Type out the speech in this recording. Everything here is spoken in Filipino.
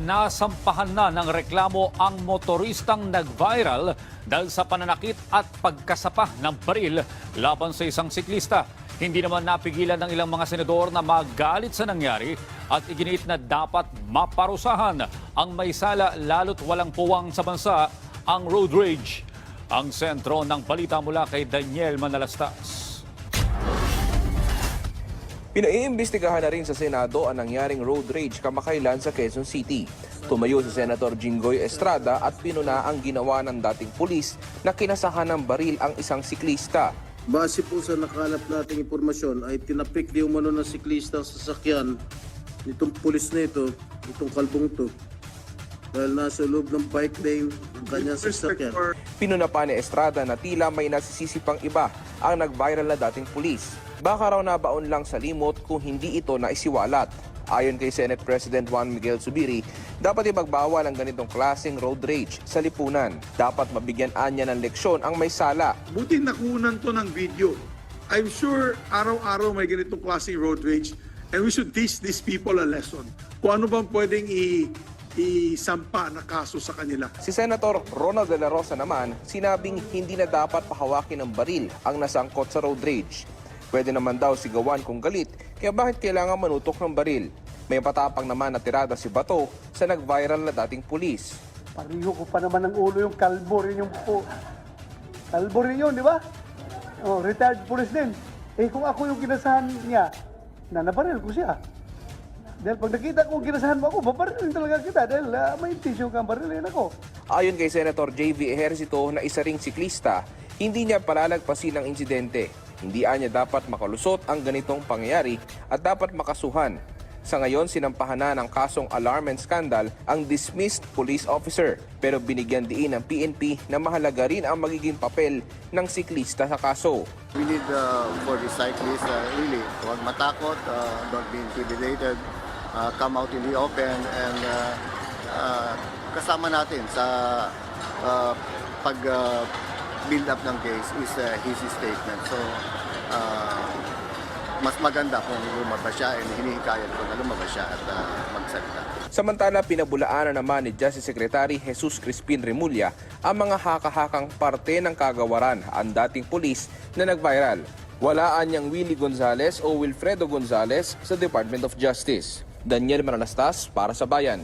nasampahan na ng reklamo ang motoristang nag-viral dahil sa pananakit at pagkasapa ng baril laban sa isang siklista. Hindi naman napigilan ng ilang mga senador na magalit sa nangyari at iginiit na dapat maparusahan ang may sala lalo't walang puwang sa bansa ang road rage. Ang sentro ng balita mula kay Daniel Manalastas. Pinaiimbestigahan na rin sa Senado ang nangyaring road rage kamakailan sa Quezon City. Tumayo si Senator Jinggoy Estrada at pinuna ang ginawa ng dating pulis na kinasahan ng baril ang isang siklista. Base po sa nakalap nating impormasyon ay tinapik di umano ng siklista ang sasakyan nitong pulis na ito, itong kalbong to. Dahil nasa loob ng bike lane ang kanyang sasakyan. Pinuna pa ni Estrada na tila may nasisisi pang iba ang nag-viral na dating pulis. Baka raw nabaon lang sa limot kung hindi ito naisiwalat. Ayon kay Senate President Juan Miguel Zubiri, dapat ibagbawal ang ganitong klaseng road rage sa lipunan. Dapat mabigyan anya ng leksyon ang may sala Buti nakunan to ng video. I'm sure araw-araw may ganitong klaseng road rage and we should teach these people a lesson. Kung ano bang pwedeng i isampa na kaso sa kanila. Si Senator Ronald De La Rosa naman, sinabing hindi na dapat pahawakin ng baril ang nasangkot sa road rage. Pwede naman daw sigawan kung galit, kaya bakit kailangan manutok ng baril? May patapang naman na tirada si Bato sa nag-viral na dating pulis. Pariho ko pa naman ng ulo yung kalbo rin yung po. Kalbo rin yun, di ba? Oh, retired police din. Eh kung ako yung kinasahan niya, na nabaril ko siya. Dahil pag nakita ko kinasahan mo ako, babarilin talaga kita dahil uh, may intention kang barilin ako. Ayon kay Senator JV Ejercito na isa ring siklista, hindi niya palalagpasin ang insidente. Hindi anya dapat makalusot ang ganitong pangyayari at dapat makasuhan. Sa ngayon, sinampahan na ng kasong alarm and scandal ang dismissed police officer. Pero binigyan diin ng PNP na mahalaga rin ang magiging papel ng siklista sa kaso. We need uh, for the cyclists, uh, really, huwag matakot, uh, don't be intimidated, uh, come out in the open and uh, uh, kasama natin sa uh, pag uh, build up ng case is uh, his statement. So, uh, mas maganda kung lumabas siya and hinihikayan ko na lumabas siya at uh, magsalita. Samantala, pinabulaan na naman ni Justice Secretary Jesus Crispin Remulla ang mga haka-hakang parte ng kagawaran ang dating pulis na nag-viral. Walaan niyang Willie Gonzales o Wilfredo Gonzales sa Department of Justice. Daniel Manalastas para sa Bayan.